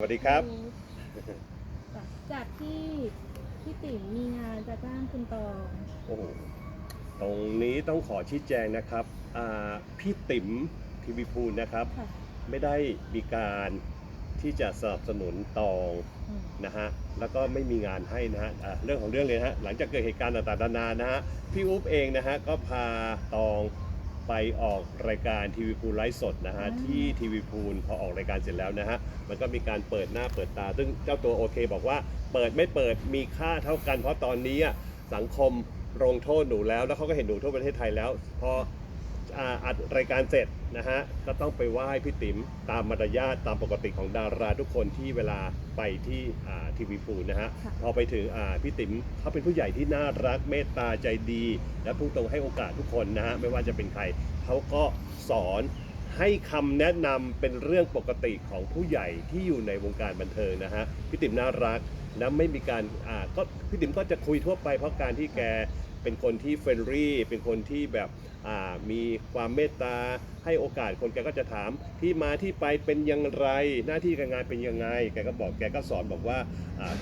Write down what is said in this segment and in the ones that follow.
สวัสดีครับ จากที่พี่ติ๋มมีงานจะจ้างคุณตองโอ้โหตรงนี้ต้องขอชี้แจงนะครับอ่าพี่ติ๋มทีวีพูลนะครับค่ะไม่ได้มีการที่จะสนับสนุนตองอืมนะฮะแล้วก็ไม่มีงานให้นะฮะอ่าเรื่องของเรื่องเลยนะฮะหลังจากเกิดเหตุการณ์ต่างๆนานานะฮะพี่อุ๊บเองนะฮะก็พาตอง ไปออกรายการทีวีพูลไลฟ์สดนะฮะที่ทีวีพูลพอออกรายการเสร็จแล้วนะฮะมันก็มีการเปิดหน้าเปิดตา ซึ่งเจ้าตัวโอเค บอกว่าเปิดไม่เปิดมีค่าเท่ากัน เพราะตอนนี้อะสังคมลงโทษหนูแล้ว แล้วเขาก็เห็นหนูทั่วประเทศไทยแล้วพอ อ่าอัดรายการเสร็จนะฮะก็ต้องไปไหว้พี่ติ๋มตามมารยาทตามปกติของดาราทุกคนที่เวลาไปที่ทีวีพูลนะฮะค่ะพอไปถึงอ่าพี่ติ๋มเขาเป็นผู้ใหญ่ที่น่ารักเมตตาใจดี และพูดตรงให้โอกาสทุกคนนะฮะไม่ว่าจะเป็นใครเขาก็สอนให้คำแนะนำเป็นเรื่องปกติของผู้ใหญ่ที่อยู่ในวงการบันเทิงนะฮะพี่ติ๋มน่ารักและไม่มีการอ่าก็พี่ติ๋มก็จะคุยทั่วไปเพราะการที่แกเป็นคนที่เฟรนลี่เป็นคนที่แบบอ่า มีความเมตตาให้โอกาสคนแกก็จะถามที่มาที่ไปเป็นอย่างไร หน้าที่การงานเป็นยังไง แกก็บอกแกก็สอนบอกว่า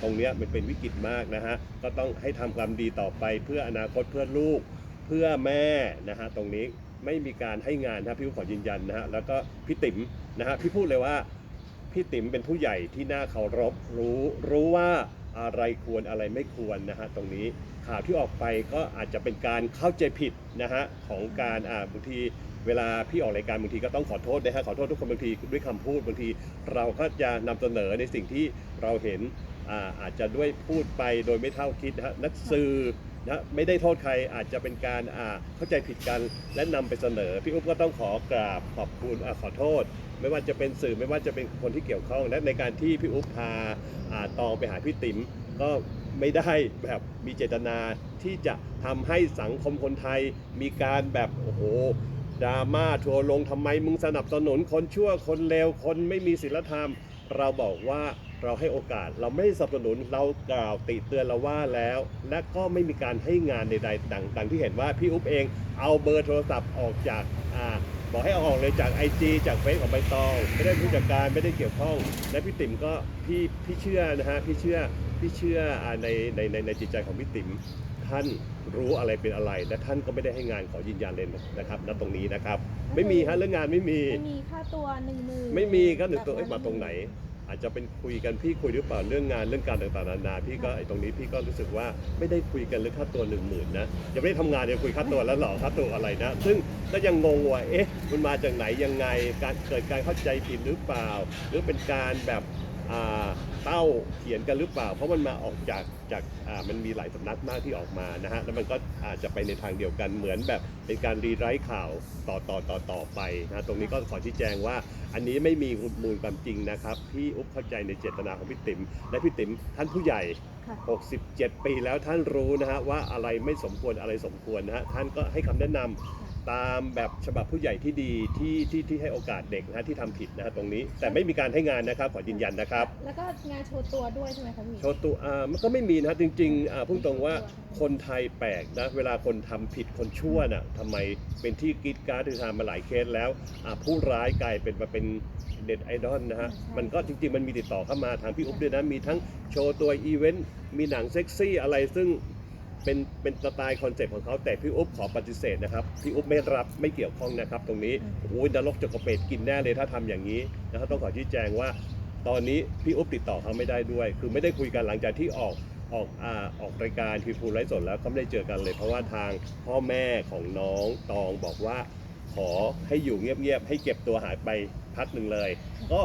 ตรงเนี้ยมันเป็นวิกฤตมากนะฮะก็ต้องให้ทำความดีต่อไปเพื่ออนาคตเพื่อลูกเพื่อแม่นะฮะตรงนี้ไม่มีการให้งานนะพี่ขอยืนยันนะฮะแล้วก็พี่ติ๋มนะฮะพี่พูดเลยว่าพี่ติ๋มเป็นผู้ใหญ่ที่น่าเคารพรู้รู้ว่า อะไรควรอะไรไม่ควรนะฮะตรงนี้ข่าวที่ออกไปก็อาจจะเป็นการเข้าใจผิดนะฮะของการอ่าบางทีเวลาพี่ออกรายการบางทีก็ต้องขอโทษนะฮะขอโทษทุกคนบางทีด้วยคำพูดบางที เราก็จะนำเสนอในสิ่งที่เราเห็นอ่าอาจจะด้วยพูดไปโดยไม่เท่าคิดนะฮะนักสื่อ นะไม่ได้โทษใครอาจจะเป็นการเข้าใจผิดกันและนำไปเสนอ พี่อุ๊บก็ต้องขอกราบขอบคุณอขอโทษ ไม่ว่าจะเป็นสื่อไม่ว่าจะเป็นคนที่เกี่ยวข้องและในการที่พี่อุ๊บพาอาตองไปหาพี่ติ๋มก็ไม่ได้แบบมีเจตนาที่จะทำให้สังคมคนไทยมีการแบบโอ้โหดราม่าทัวร์ลงทำไมมึงสนับสนุนคนชั่วคนเลวคนไม่มีศีลธรรม เราบอกว่า เราให้โอกาสเราไม่สนับสนุนเรากล่าวติเตือนเราว่าแล้ว และก็ไม่มีการให้งานใดๆดังดังที่เห็นว่าพี่อุ๊บเองเอาเบอร์โทรศัพท์ออกจากอ่าบอกให้เอาออกเลยจาก IG จากเฟซของใบตอง ไม่ได้ผู้จัดการไม่ได้เกี่ยวข้อง และพี่ติ๋มก็พี่พี่เชื่อนะฮะพี่เชื่อพี่เชื่ออ่าในในในในจิตใจของพี่ติ๋มท่านรู้อะไรเป็นอะไร และท่านก็ไม่ได้ให้งานขอยืนยันเลยนะครับณตรงนี้นะครับ ไม่มีฮะเรื่องงานไม่มี ไม่มีค่าตัวหนึ่งหมื่นไม่มีก็หนึ่งตัวเอ้ยมาตรงไหน อาจจะเป็นคุยกันพี่คุยหรือเปล่าเรื่องงานเรื่องการต่างๆนานาพี่ก็ไอ้ตรงนี้พี่ก็รู้สึกว่าไม่ได้คุยกันเรื่องค่าตัวหนึ่งหมื่นนะยังไม่ได้ทำงานยังคุยค่าตัวแล้วหรอค่าตัวอะไรนะ ซึ่งก็ยังงงว่าเอ๊ะมันมาจากไหนยังไงการเกิดการเข้าใจผิดหรือเปล่า หรือเป็นการแบบ เต้าเขียนกันหรือเปล่า เพราะมันมาออกจากจากอ่ามันมีหลายสำนักมากที่ออกมานะฮะแล้วมันก็อาจจะไปในทางเดียวกันเหมือนแบบเป็นการรีไรต์ข่าวต่อต่อต่อต่อไปนะตรงนี้ก็ขอชี้แจงว่า อันนี้ไม่มีมูลความจริงนะครับพี่อุ๊บเข้าใจในเจตนาของพี่ติ๋มและพี่ติ๋มท่านผู้ใหญ่ค่ะ67 ปีแล้วท่านรู้นะฮะว่าอะไรไม่สมควรอะไรสมควรนะฮะท่านก็ให้คำแนะนำ ตามแบบฉบับผู้ใหญ่ที่ดีที่ที่ที่ให้โอกาสเด็กนะฮะที่ทำผิดนะฮะตรงนี้ แต่ไม่มีการให้งานนะครับขอยืนยันนะครับ แล้วก็งานโชว์ตัวด้วยใช่ไหมคะพี่ โชว์ตัวอ่ามันก็ไม่มีนะฮะจริงๆอ่าพูดตรงว่าคนไทยแปลกนะเวลาคนทำผิดคนชั่วน่ะทำไมเป็นที่กรีดกรารที่ทำมาหลายเคสแล้วอ่าผู้ร้ายกลายเป็นมาเป็นเด็ดไอดอลนะฮะมันก็จริงๆ มันมีติดต่อเข้ามาทางพี่อุ๊บด้วยนะ มีทั้งโชว์ตัวอีเวนต์มีหนังเซ็กซี่อะไรซึ่ง เป็นเป็นสไตล์คอนเซ็ปต์ของเขาแต่พี่อุ๊บขอปฏิเสธนะครับพี่อุ๊บไม่รับไม่เกี่ยวข้องนะครับ ตรงนี้โอ้ยนรกจกกระเปดกินแน่เลยถ้าทำอย่างนี้นะครับต้องขอชี้แจงว่า ตอนนี้พี่อุ๊บติดต่อเขาไม่ได้ด้วย คือไม่ได้คุยกันหลังจากที่ออกออกอ่าออกรายการทีพูไลฟ์สดแล้วก็ไม่ได้เจอกันเลย เพราะว่าทางพ่อแม่ของน้องตองบอกว่า ขอให้อยู่เงียบๆให้เก็บตัวหายไปพักหนึ่งเลย ก็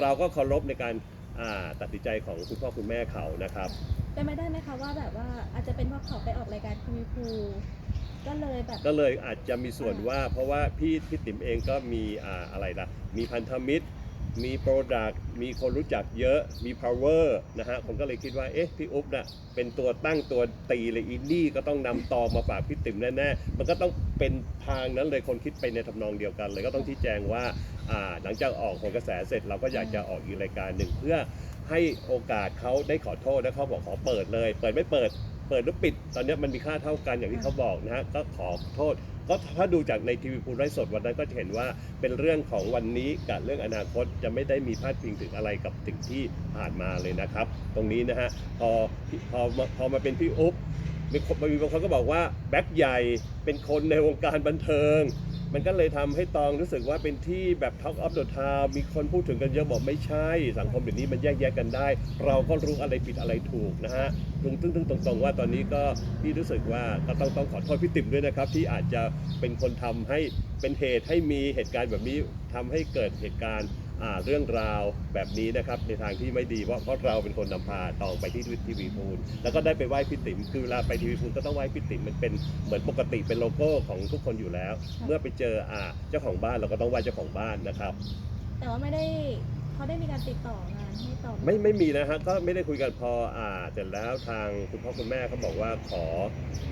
เราก็เคารพในการอ่าตัดสินใจของคุณพ่อคุณแม่เขานะครับ เป็นไม่ได้ไหมคะว่าแบบว่าอาจจะเป็นเพราะเขาไปออกรายการทีวีพูก็เลยแบบ ก็เลยอาจจะมีส่วนว่า เพราะว่าพี่พี่ติ๋มเองก็มีอ่าอะไรล่ะ มีพันธมิตร มีโปรดักต์มีคนรู้จักเยอะมี power นะฮะผมก็เลยคิดว่าเอ๊ะพี่อุ๊บน่ะเป็นตัวตั้งตัวตีเลยอินดี้ก็ต้องนำตองมาฝากพี่ติ๋มแน่ๆมันก็ต้องเป็นทางนั้นเลยคนคิดไปในทำนองเดียวกันเลยก็ต้องชี้แจงว่าอ่าหลังจากออกผลกระแสเสร็จเราก็อยากจะออกอีกรายการหนึ่งเพื่อ ให้โอกาสเขาได้ขอโทษและเขาบอกขอเปิดเลย เปิดไม่เปิด เปิดหรือปิด ตอนนี้มันมีค่าเท่ากันอย่างที่เขาบอกนะฮะก็ขอโทษ ก็ถ้าดูจากในทีวีพูลไลฟ์สดวันนั้นก็จะเห็นว่าเป็นเรื่องของวันนี้กับเรื่องอนาคตจะไม่ได้มีพาดพิงถึงอะไรกับสิ่งที่ผ่านมาเลยนะครับ ตรงนี้นะฮะพอพอพอมาเป็นพี่อุ๊บมีบางคนก็บอกว่าแบ็คใหญ่เป็นคนในวงการบันเทิง มันก็เลยทำให้ตองรู้สึกว่าเป็นที่แบบ Talk of the Town มีคนพูดถึงกันเยอะบอกไม่ใช่ สังคมเดี๋ยวนี้มันแยกแยะกันได้ เราก็รู้อะไรผิดอะไรถูกนะฮะตรงตึ้งตึ้งตรงๆว่าตอนนี้ก็พี่รู้สึกว่าก็ต้องต้องขอโทษพี่ติ๋มด้วยนะครับ ที่อาจจะเป็นคนทำให้เป็นเหตุให้มีเหตุการณ์แบบนี้ทำให้เกิดเหตุการณ์ เรื่องราวแบบนี้นะครับในทางที่ไม่ดีเพราะเพราะเราเป็นคนนำพาตองไปที่ทีวีพูลแล้วก็ได้ไปไหว้พี่ติ๋มคือเวลาไปทีวีพูลก็ต้องไหว้พี่ติ๋มมันเป็นเหมือนปกติเป็นโลโก้ของทุกคนอยู่แล้ว เมื่อไปเจออ่าเจ้าของบ้านเราก็ต้องไหว้เจ้าของบ้านนะครับ แต่ว่าไม่ได้เขาได้มีการติดต่องานให้ต่อหไม่ไม่มีนะฮะก็ไม่ได้คุยกันพออ่าเสร็จแล้วทางคุณพ่อคุณแม่เขาบอกว่าขอ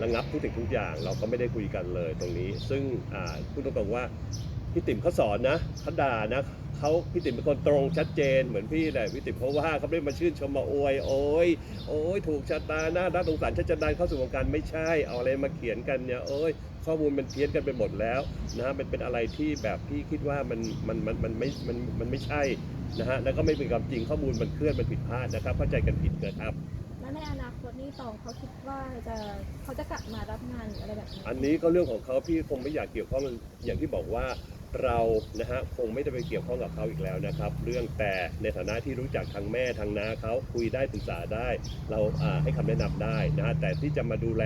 ระงับทุกสิ่งทุกอย่าง เราก็ไม่ได้คุยกันเลยตรงนี้ ซึ่งอ่าพูดตรงๆว่า พี่ติ๋มเขาสอนนะเขาด่านะเขาพี่ติ๋มเป็นคนตรงชัดเจนเหมือนพี่แหละพี่ติ๋มเขาว่าเขาไม่ได้มาชื่นชมมาอวยโอ้ยโอ้ยถูกชะตาหน้าด้านสงสารชัดจะดันเข้าสู่วงการไม่ใช่เอาอะไรมาเขียนกันเนี่ยโอ้ยข้อมูลมันเพี้ยนกันไปหมดแล้วนะฮะมันเป็นอะไรที่แบบพี่คิดว่ามันมันมันมันไม่มันมันไม่ใช่นะฮะแล้วก็ไม่เป็นความจริงข้อมูลมันเคลื่อนมันผิดพลาดนะครับเข้าใจกันผิดเกิดครับแล้วในอนาคตนี่ตองเขาคิดว่าจะเขาจะกลับมารับงานหรืออะไรแบบนี้อันนี้ก็เรื่องของเขาพี่คงไม่อยากเกี่ยวข้องอย่างที่บอกว่า เรานะฮะคงไม่ได้ไปเกี่ยวข้องกับเขาอีกแล้วนะครับ เรื่องแต่ในฐานะที่รู้จักทางแม่ทางน้าเขาคุยได้ปรึกษาได้ เราอ่าให้คำแนะนำได้นะฮะแต่ที่จะมาดูแล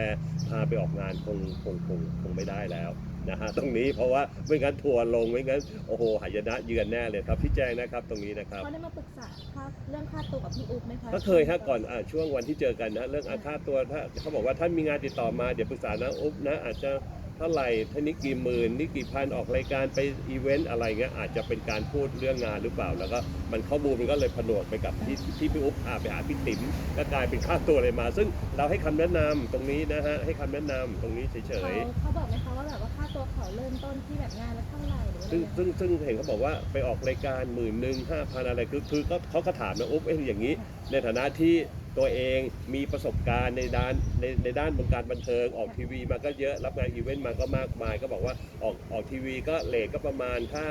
พาไปออกงานคงคงคงคงไม่ได้แล้วนะฮะตรงนี้เพราะว่าไม่งั้นทัวร์ลงไม่งั้นโอ้โหหายนะเยือนแน่เลยครับพี่แจ้งนะครับตรงนี้นะครับเขาได้มาปรึกษาค่าเรื่องค่าตัวกับพี่อุ๊บไหมคะก็เคยฮะก่อนอาช่วงวันที่เจอกันนะเรื่องอาค่าตัวถ้าเขาบอกว่าถ้ามีงานติดต่อมาเดี๋ยวปรึกษานะอุ๊บนะอาจจะ เท่าไหร่ท่านี้กี่หมื่นนี่กี่พันออกรายการไปอีเวนต์อะไรเงี้ยอาจจะเป็นการพูดเรื่องงานหรือเปล่า แล้วก็มันข้อมูลมันก็เลยผนวกไปกับที่ที่พี่อุ๊บพาไปหาพี่ติ๋มก็กลายเป็นค่าตัวอะไรมา ซึ่งเราให้คำแนะนำตรงนี้นะฮะให้คำแนะนำตรงนี้เฉเขายเขาบอกไหมคะว่าแบบว่าค่าตัวเขาเริ่มต้นที่แบบงานละเท่าไหร่หรืออะไรๆซึ่งอย่างเงี้ยซึ่งซึ่งเห็นเขาบอกว่าไปออกรายการหมื่นหนึ่งห้าพันอะไรคือคือก็เขาก็ถามนะอุ๊บเอ้ยอย่างนี้ ในฐานะที่ ตัวเองมีประสบการณ์ในด้านในในด้านวงการบันเทิงออกทีวีมาก็เยอะรับงานอีเวนต์มาก็มากมาย ก็บอกว่าออกออกทีวีก็เลทก็ประมาณถ้า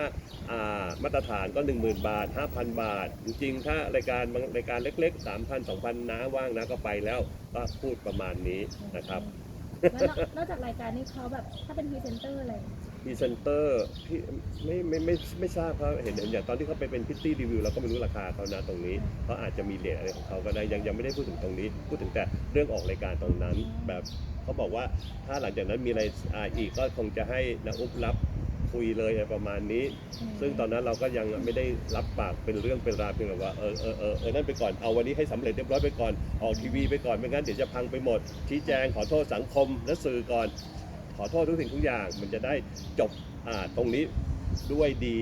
อ่ามาตรฐานก็ 10,000 บาท 5,000 บาท จริงๆ ถ้ารายการบางรายการเล็ก ๆ 3,000 2,000น้าว่างนะก็ไปแล้วก็พูดประมาณนี้นะครับ แล้วนอกนอกจากรายการนี่เขาแบบถ้าเป็นพรีเซนเตอร์อะไร พรีเซนเตอร์พี่ไม่ไม่ไม่ไม่ทราบครับเห็นเห็นอย่างตอนที่เขาไปเป็นพิตตี้รีวิวเราก็ไม่รู้ราคาเขานะตรงนี้เขาอาจจะมีเลทอะไรของเขาก็ได้ยังยังไม่ได้พูดถึงตรงนี้ พูดถึงแต่เรื่องออกรายการตรงนั้น แบบเขาบอกว่าถ้าหลังจากนั้นมีอะไรอ่าอีกก็คงจะให้นาอุบรับคุยเลยอะไรประมาณนี้ ซึ่งตอนนั้นเราก็ยังไม่ได้รับปากเป็นเรื่องเป็นราวเพียงแต่ว่าเออเออเออเออนั่นไปก่อนเอาวันนี้ให้สำเร็จเรียบร้อยไปก่อนออกทีวีไปก่อนไม่งั้นเดี๋ยวจะพังไปหมดชี้แจงขอโทษสังคมและสื่อก่อน ขอโทษทุกสิ่งทุกอย่างมันจะได้จบอ่าตรงนี้ด้วยดี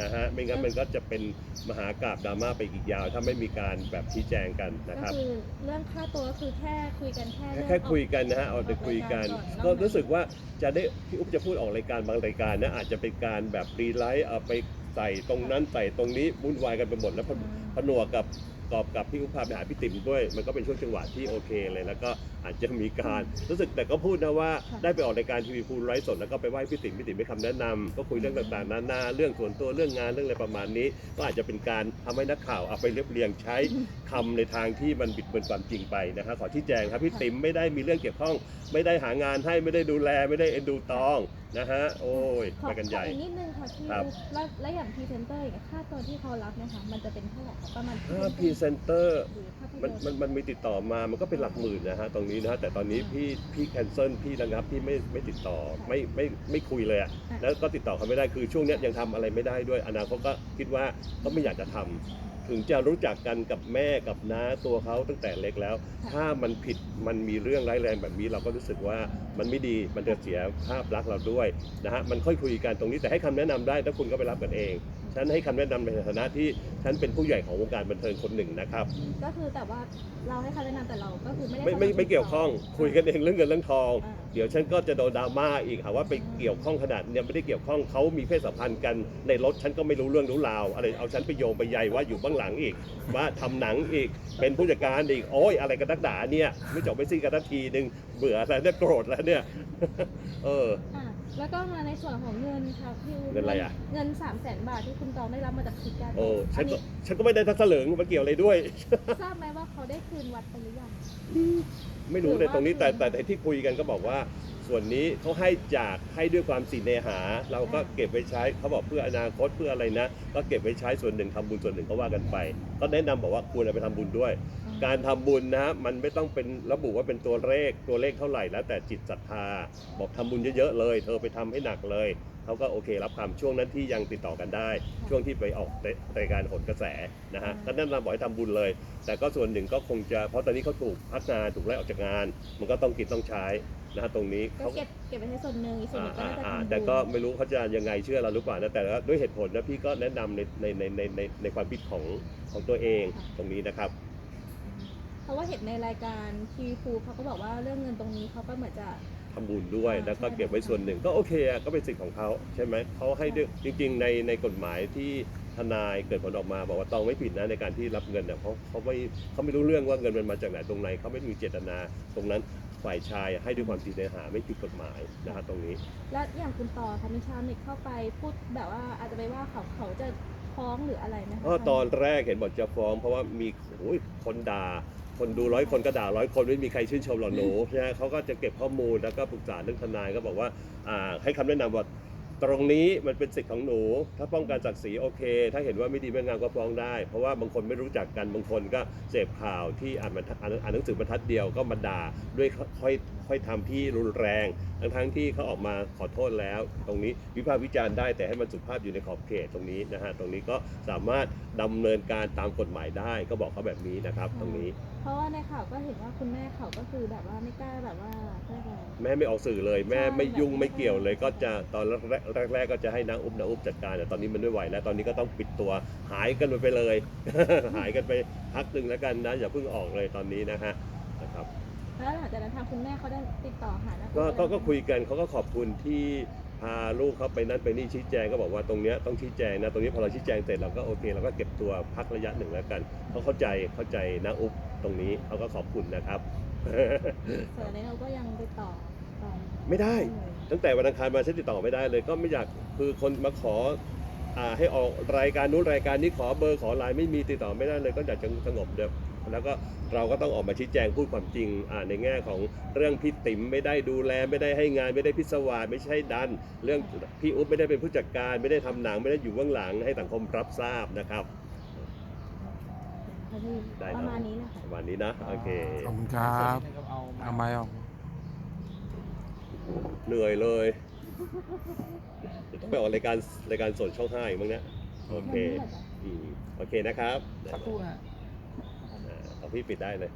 นะฮะไม่งั้นมันก็จะเป็นมหากราบดราม่าไปอีกยาว ถ้าไม่มีการแบบชี้แจงกันนะคก็รับคือเรื่องค่าตัวก็คือแค่คุยกันแค่แค่เรื่องแค่คุยออกกันนะฮะเอาแต่คุยกัน ก็รู้สึกว่าจะได้พี่อุ๊บจะพูดออกรายการบางรายการนะอาจจะเป็นการแบบรีไลท์เอาไปใส่ตรงนั้นใส่ตรงนี้วุ่นวายกันไปหมดแล้วพอผนวกกับ กอบกับพี่อุพาไปหาพี่ติ๋มด้วย มันก็เป็นช่วงจังหวะที่โอเคเลย แล้วก็อาจจะมีการรู้สึกแต่ก็พูดนะว่าค่ะได้ไปออกรายการทีวีพูลไลฟ์สดแล้วก็ไปไหว้พี่ติ๋มพี่ติ๋มให้คำแนะนำก็คุยเรื่องต่างๆนานาเรื่องส่วนตัวเรื่องงานเรื่องอะไรประมาณนี้ ก็อาจจะเป็นการทำให้นักข่าวเอาไปเรียบเรียงใช้คำในทางที่มันบิดเบือนความจริงไปนะฮะขอที่แจงครับพี่ติ๋มไม่ได้มีเรื่องเกี่ยวข้อง ไม่ได้หางานให้ไม่ได้ดูแลไม่ได้เอ็นดูตองนะฮะ โอ้ยขอไปกันใหญ่ ขออีกนิดนึงค่ะพี่ครับ แล้วแล้วอย่างพรีเซนเตอร์อย่างเงี้ยค่าตัวที่เขารับเนะคะมันจะเป็นเท่าไหร่คะประมาณถ้าพรีเซนเตอร์ หรือภาพยมันนตร์มันมันมีติดต่อมามันก็เป็นหลักหมื่นนะฮะตรงนี้นะฮะแต่ตอนนี้พี่พี่แคนเซิลพี่ระงับพี่ไม่ไม่ติดต่อไม่ไม่ไม่คุยเลยอะแล้วก็ติดต่อเขาไม่ได้คือช่วงเนี้ยยังทำอะไรไม่ได้ด้วยอนาคตก็คิดว่าก็ไม่อยากจะทำ ถึงจะรู้จักกันกับแม่กับน้าตัวเขาตั้งแต่เล็กแล้ว ถ้ามันผิดมันมีเรื่องร้ายแรงแบบนี้เราก็รู้สึกว่ามันไม่ดีมันจะเสียภาพลักษณ์เราด้วยนะฮะมันค่อยคุยกันตรงนี้แต่ให้คำแนะนำได้ถ้าคุณก็ไปรับกันเอง ฉันให้คำแนะนำในฐานะที่ฉันเป็นผู้ใหญ่ของวงการบันเทิงคนหนึ่งนะครับ ก็คือแต่ว่าเราให้คำแนะนำแต่เราก็คือไม่ได้ไม่ไม่ไม่เกี่ยวข้องคุยกันเองเรื่องเงินเรื่องทอง อ่า เดี๋ยวฉันก็จะโดนดราม่าอีกหาว่าไปเกี่ยวข้องขนาดเนี่ยไม่ได้เกี่ยวข้องเขามีเพศสัมพันธ์กันในรถฉันก็ไม่รู้เรื่องรู้ราวอะไรเอาฉันไปโยงไปใยว่าอยู่เบื้องหลังอีก ว่าทำหนังอีกเป็นผู้จัดการอีกโอ้ยอะไรกันนักด่าเนี่ยไม่จบไม่สิ้นกันทักทีนึงเบื่อแล้วเนี่ยโกรธแล้วเนี่ย เออ อ่า แล้วก็มาในส่วนของเงินค่ะพี่อู๊ดเงินอะไรอะเงินสามแสนบาทที่คุณตองได้รับมาจากคิดการโอ้ฉัอันนก็นี้ฉันก็ไม่ได้ทักเสลิงมันเกี่ยวอะไรด้วย ทราบไหมว่าเขาได้คืนวัดไปหรือยัง ไม่รู้หรือในว่าตรงนี้แต่คือแต่แต่ที่คุยกันก็บอกว่า ส่วนนี้เขาให้จากให้ด้วยความสีเนหา เราก็เก็บไว้ใช้เขาบอกเพื่ออนาคตเพื่ออะไรนะ ก็เก็บไว้ใช้ส่วนหนึ่งทำบุญส่วนหนึ่งก็ว่ากันไป ก็แนะนำบอกว่าควรเอาไปทำบุญด้วย การทำบุญนะฮะมันไม่ต้องเป็นระบุว่าเป็นตัวเลขตัวเลขเท่าไหร่แล้วแต่จิตศรัทธา บอกทำบุญเยอะๆเลย เธอไปทำให้หนักเลยเขาก็โอเครับคำช่วงนั้นที่ยังติดต่อกันได้ ช่วงที่ไปออกรายการหนกระแสนะฮะก็แนะนำบอกให้ทำบุญเลย แต่ก็ส่วนหนึ่งก็คงจะเพราะตอนนี้เขาถูกพักงานถูกไล่ออกจากงาน มันก็ต้องกินต้องใช้นะฮะตรงนี้ก็เขาเก็บเก็บไปให้ส่วนหนึ่งอีกส่วนหนึ่งก็อ่าน่าจะอ่าทำบุญแต่ก็ไม่รู้เขาจะยังไงเชื่อเราหรือเปล่านะแต่ว่าด้วยเหตุผลนะพี่ก็แนะนำในในในในในในความคิดของของตัวเองตรงนี้นะครับ เพราะว่าเห็นในรายการทีวีฟูเขาก็บอกว่าเรื่องเงินตรงนี้เขาก็เหมือนจะ ทำบุญด้วยอ่าแล้วก็ใช่ เก็บไว้ส่วนหนึ่งก็โอเคอะก็เป็นสิทธิ์ของเขาใช่ไหมเขาให้ด้วยจริง ๆ ในในกฎหมายที่ทนายเกิดผลออกมา บอกว่าตองไม่ผิดนะในการที่รับเงินเนี่ยเขาเขาไม่เขาไม่รู้เรื่องว่าเงินมันมาจากไหนตรงไหนเขาไม่มีเจตนา ตรงนั้นฝ่ายชายให้ด้วยความจริงในหาไม่ผิดกฎหมายนะฮะตรงนี้ และอย่างคุณต่อค่ะมีชาวเน็ตเข้าไปพูดแบบว่าอาจจะไปว่าเขาเขาจะฟ้องหรืออะไรไหมคะเพราะตอนแรกเห็นบอกจะฟ้องเพราะว่ามีโอ้ยคนด่า คนดูร้อยคนก็ด่าร้อยคนไม่มีใครชื่นชมหรอกหนูใช่ไหมเขาก็จะเก็บข้อมูลแล้วก็ปรึกษาเรื่องทนายก็บอกว่าอ่าให้คำแนะนำว่าตรงนี้มันเป็นสิทธิ์ของหนู ถ้าป้องกันศักดิ์ศรีโอเค ถ้าเห็นว่าไม่ดีไม่งามก็ฟ้องได้ เพราะว่าบางคนไม่รู้จักกันบางคนก็เสพข่าวที่อ่านบรรทัดอ่านอ่านหนังสือบรรทัดเดียวก็มาด่าด้วยค่อยค่อยทำที่รุนแรงทั้งทั้งๆที่เขาออกมาขอโทษแล้ว ตรงนี้วิพากษ์วิจารณ์ได้แต่ให้มันสุภาพอยู่ในขอบเขตตรงนี้นะฮะตรงนี้ก็สามารถดำเนินการตามกฎหมายได้ก็บอกเขาแบบนี้นะครับ ตรงนี้ เพราะว่าในข่าวก็เห็นว่าคุณแม่เขาก็คือแบบว่าไม่กล้าแบบว่าเรียกอะไรแม่ไม่ออกสื่อเลย แม่ใช่ไม่ยุ่งแบบไม่เกี่ยวเลย ก็จะตอนแรกแรกๆก็จะให้นางอุ้มนางอุ้มจัดการแต่ตอนนี้มันไม่ไหวแล้วตอนนี้ก็ต้องปิดตัวหายกันไปเลย หายกันไปพักหนึ่งแล้วกันนะอย่าเพิ่งออกเลยตอนนี้นะฮะนะครับ แล้วหลังจากนั้นทางคุณแม่เขาได้ติดต่อหานะก็ก็ก็คุยกันเขาก็ขอบคุณที่พาลูกเขาไปนั่นไปนี่ชี้แจงก็บอกว่าตรงเนี้ยต้องชี้แจงนะตรงนี้พอเราชี้แจงเสร็จเราก็โอเคเราก็เก็บตัวพักระยะหนึ่งแล้วกันเขาเข้าใจเข้าใจนะอุ๊บตรงนี้เขาก็ขอบคุณนะครับ ส่วนในเราก็ยังติดต่อต่อไม่ได้เลยตั้งแต่วันอังคารมาฉันติดต่อไม่ได้เลย ก็ไม่อยากคือคนมาขออ่าให้ออกรายการนู้นรายการนี้ขอเบอร์ขอไลน์ไม่มีติดต่อไม่ได้เลย ก็อยากจะสงบเดี๋ยว แล้วก็เราก็ต้องออกมาชี้แจงพูดความจริงอ่าในแง่ของเรื่องพี่ติ๋มไม่ได้ดูแลไม่ได้ให้งานไม่ได้พิศวาสไม่ใช่ดัน เรื่องพี่อุ๊บไม่ได้เป็นผู้จัดการ ไม่ได้ทำหนังไม่ได้อยู่เบื้องหลังให้สังคมรับทราบนะครับค่ะพี่ได้ปเนอะระมาณนี้นะคะประมาณนี้นะโอเคขอบคุณครับเอาเอาไม้ออกเหนื่อยเลยต้องไปออกรายการรายการสดช่องห้าอีกมั้งเนี่ยโอเควันนี้เหรอจ๊ะอืมโอเคนะครับสักครู่นะ ของพี่ปิดได้เลย